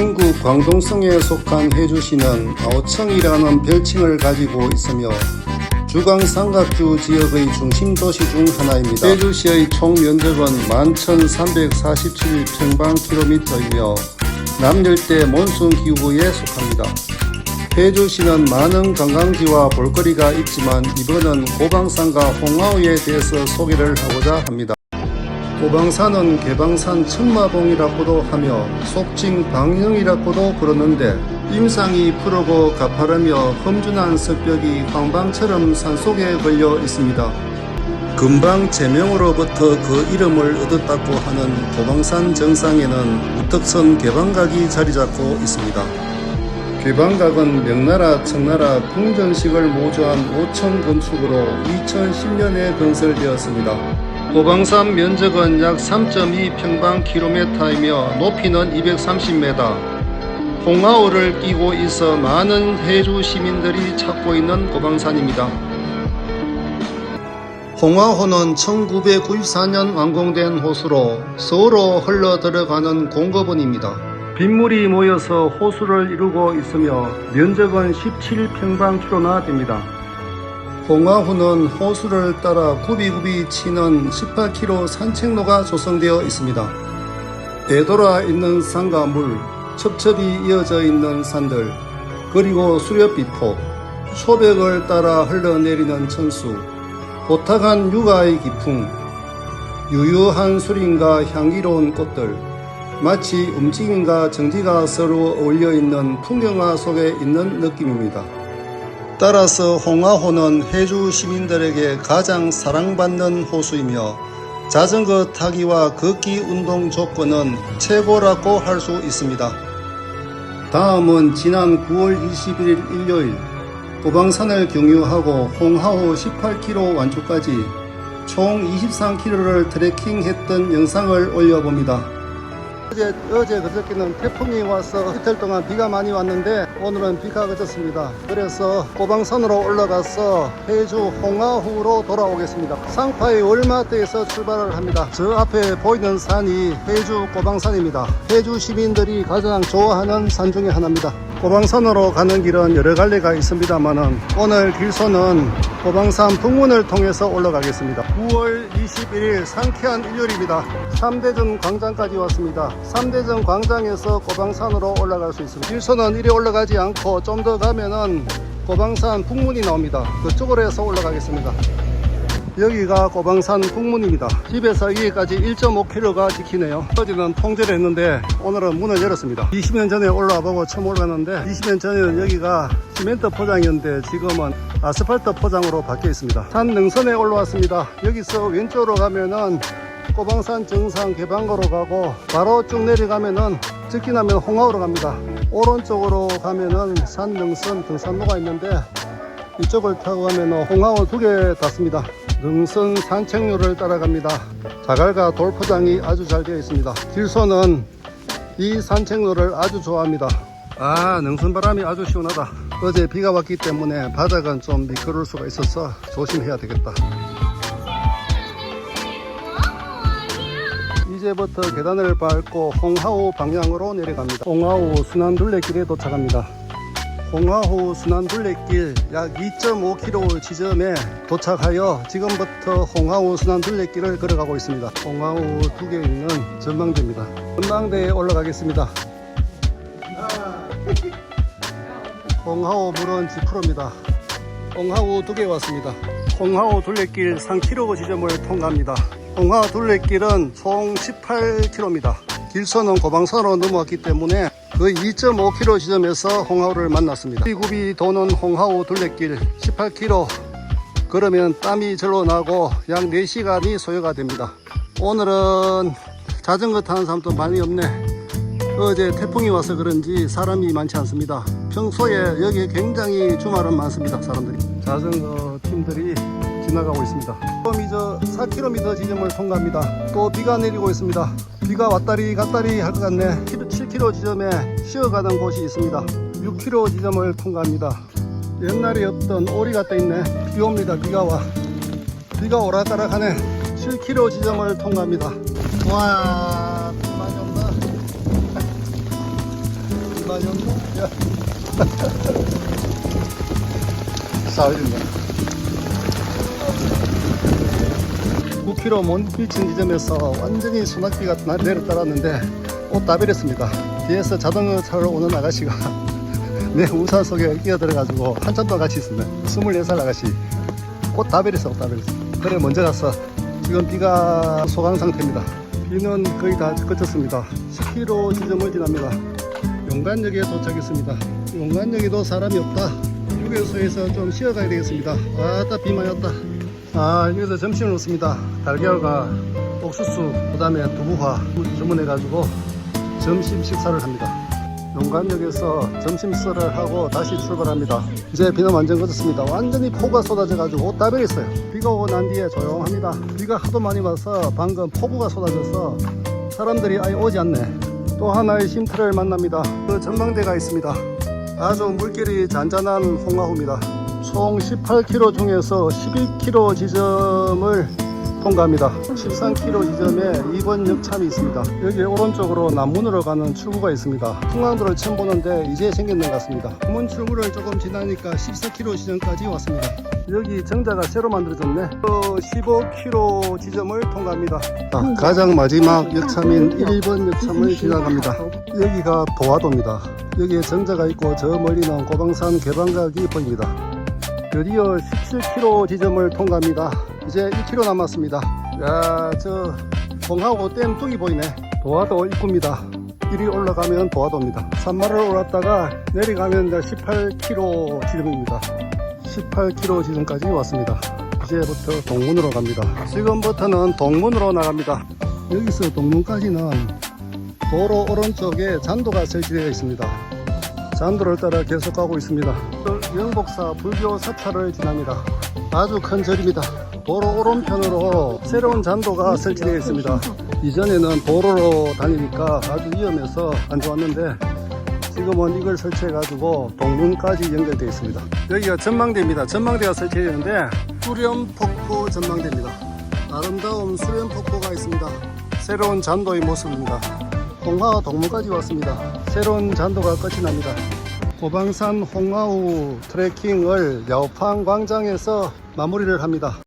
중국 광동성에 속한 해주시는 아오청이라는 별칭을 가지고 있으며 주강 삼각주 지역의 중심 도시 중 하나입니다. 해주시의 총 면적은 11,347평방킬로미터이며 남열대 몬순 기후에 속합니다. 해주시는 많은 관광지와 볼거리가 있지만 이번은 고방산과 홍하우에 대해서 소개를 하고자 합니다. 고방산은 개방산 천마봉이라고도 하며 속칭 방영이라고도 부르는데 임상이 푸르고 가파르며 험준한 석벽이 황방처럼 산속에 걸려 있습니다. 금방 제명으로부터 그 이름을 얻었다고 하는 고방산 정상에는 우턱선 개방각이 자리 잡고 있습니다. 개방각은 명나라, 청나라 궁전식을 모조한 5천 건축으로 2010년에 건설되었습니다. 고방산 면적은 약 3.2평방킬로미터이며 높이는 230m. 홍하오를 끼고 있어 많은 해주 시민들이 찾고 있는 고방산입니다. 홍하호는 1994년 완공된 호수로 서울로 흘러 들어가는 공급원입니다. 빗물이 모여서 호수를 이루고 있으며 면적은 17평방킬로나 됩니다. 홍하호는 호수를 따라 굽이굽이 치는 18km 산책로가 조성되어 있습니다. 되돌아 있는 산과 물, 첩첩이 이어져 있는 산들, 그리고 수렵비포, 초백을 따라 흘러내리는 천수, 호탁한 육아의 기풍, 유유한 수림과 향기로운 꽃들, 마치 움직임과 정지가 서로 어울려 있는 풍경화 속에 있는 느낌입니다. 따라서 홍하호는 해주 시민들에게 가장 사랑받는 호수이며 자전거 타기와 걷기 운동 조건은 최고라고 할 수 있습니다. 다음은 지난 9월 21일 일요일 고방산을 경유하고 홍하호 18km 완주까지 총 23km를 트레킹했던 영상을 올려봅니다. 어제, 어제 그저께는 태풍이 와서 이틀 동안 비가 많이 왔는데 오늘은 비가 그쳤습니다. 그래서 고방산으로 올라가서 해주 홍하후로 돌아오겠습니다. 상파의 월마트에서 출발을 합니다. 저 앞에 보이는 산이 해주 고방산입니다. 해주 시민들이 가장 좋아하는 산 중에 하나입니다. 고방산으로 가는 길은 여러 갈래가 있습니다만은 오늘 길소는 고방산 북문을 통해서 올라가겠습니다. 9월 21일 상쾌한 일요일입니다. 3대전 광장까지 왔습니다. 3대전 광장에서 고방산으로 올라갈 수 있습니다. 길소는 이리 올라가지 않고 좀 더 가면은 고방산 북문이 나옵니다. 그쪽으로 해서 올라가겠습니다. 여기가 고방산 북문입니다. 집에서 여기까지 1.5km가 지키네요. 어제는 통제를 했는데 오늘은 문을 열었습니다. 20년 전에 올라와 보고 처음 올라갔는데 20년 전에는 여기가 시멘트 포장이었는데 지금은 아스팔트 포장으로 바뀌어 있습니다. 산 능선에 올라왔습니다. 여기서 왼쪽으로 가면은 고방산 정상 개방로로 가고 바로 쭉 내려가면은 직진하면 홍하우로 갑니다. 오른쪽으로 가면은 산 능선 등산로가 있는데 이쪽을 타고 가면 홍하우 두개 닿습니다. 능선 산책로를 따라갑니다. 자갈과 돌포장이 아주 잘 되어 있습니다. 길소는 이 산책로를 아주 좋아합니다. 아, 능선 바람이 아주 시원하다. 어제 비가 왔기 때문에 바닥은 좀 미끄러울 수가 있어서 조심해야 되겠다. 이제부터 계단을 밟고 홍하우 방향으로 내려갑니다. 홍하우 순환 둘레길에 도착합니다. 홍하호 순환둘레길 약 2.5km 지점에 도착하여 지금부터 홍하호 순환둘레길을 걸어가고 있습니다. 홍하호 두 개 있는 전망대입니다. 전망대에 올라가겠습니다. 홍하호 물은 지프로입니다. 홍하호 두 개 왔습니다. 홍하호 둘레길 3km 지점을 통과합니다. 홍하호 둘레길은 총 18km입니다. 길선은 고방선으로 넘어왔기 때문에 거의 2.5km 지점에서 홍하우를 만났습니다. 구비구비 도는 홍하우 둘레길 18km 그러면 땀이 절로 나고 약 4시간이 소요가 됩니다. 오늘은 자전거 타는 사람도 많이 없네. 어제 태풍이 와서 그런지 사람이 많지 않습니다. 평소에 여기 굉장히 주말은 많습니다. 사람들이. 자전거 팀들이 지나가고 있습니다. 그럼 이제 4km 지점을 통과합니다. 또 비가 내리고 있습니다. 비가 왔다리 갔다리 할 것 같네. 7km 지점에 쉬어가는 곳이 있습니다. 6km 지점을 통과합니다. 옛날에 없던 오리가 떠 있네. 비 옵니다. 비가 와. 비가 오락가락하네. 7km 지점을 통과합니다. 와, 비 많이 온다. 나였노? 야. 싸우진다. 9km 몬필친 지점에서 완전히 나- 내려 따랐는데 옷다 버렸습니다. 뒤에서 타러 오는 아가씨가 내 우산 속에 끼어들어가지고 한참도 같이 있습니다. 24살 아가씨. 옷다 버렸어, 옷다 버렸어. 그래, 먼저 갔어. 지금 비가 소강 상태입니다. 비는 거의 다 그쳤습니다. 10km 지점을 지납니다. 용관역에 도착했습니다. 용관역에도 사람이 없다. 휴게소에서 좀 쉬어가야 되겠습니다. 아따 비 많이 왔다. 아 여기서 점심을 먹습니다. 달걀과 옥수수 그 다음에 두부화 주문해가지고 점심 식사를 합니다. 용관역에서 점심 식사를 하고 다시 출발합니다. 이제 비는 완전 그쳤습니다. 완전히 폭우가 쏟아져가지고 옷다 버렸어요. 비가 오고 난 뒤에 조용합니다. 비가 하도 많이 와서 방금 폭우가 쏟아져서 사람들이 아예 오지 않네. 또 하나의 쉼터를 만납니다. 그 전망대가 있습니다. 아주 물길이 잔잔한 홍화호입니다. 총 18km 중에서 11km 지점을 통과합니다. 13km 지점에 2번 역참이 있습니다. 여기 오른쪽으로 남문으로 가는 출구가 있습니다. 풍광도를 처음 보는데 이제 생겼는 것 같습니다. 남문 출구를 조금 지나니까 14km 지점까지 왔습니다. 여기 정자가 새로 만들어졌네. 15km 지점을 통과합니다. 아, 가장 마지막 역참인 1번 역참을 지나갑니다. 여기가 도화도입니다. 여기에 정자가 있고 저 멀리는 고방산 개방각이 보입니다. 드디어 17km 지점을 통과합니다. 이제 1km 남았습니다. 야, 저 봉하고 댐 뚝이 보이네. 도화도 입구입니다. 이리 올라가면 도화도입니다. 산마를 올랐다가 내려가면 이제 18km 지점입니다. 18km 지점까지 왔습니다. 이제부터 동문으로 갑니다. 지금부터는 동문으로 나갑니다. 여기서 동문까지는 도로 오른쪽에 잔도가 설치되어 있습니다. 잔도를 따라 계속 가고 있습니다. 영복사 불교 사찰을 지납니다. 아주 큰 절입니다. 도로 오른편으로 새로운 잔도가 설치되어 있습니다. 이전에는 도로로 다니니까 아주 위험해서 안 좋았는데 지금은 이걸 설치해 가지고 동문까지 연결되어 있습니다. 여기가 전망대입니다. 전망대가 설치되어 있는데 수렴폭포 전망대입니다. 아름다운 수렴폭포가 있습니다. 새로운 잔도의 모습입니다. 홍화 동문까지 왔습니다. 새로운 잔도가 끝이 납니다. 고방산 홍화우 트레킹을 야오팡 광장에서 마무리를 합니다.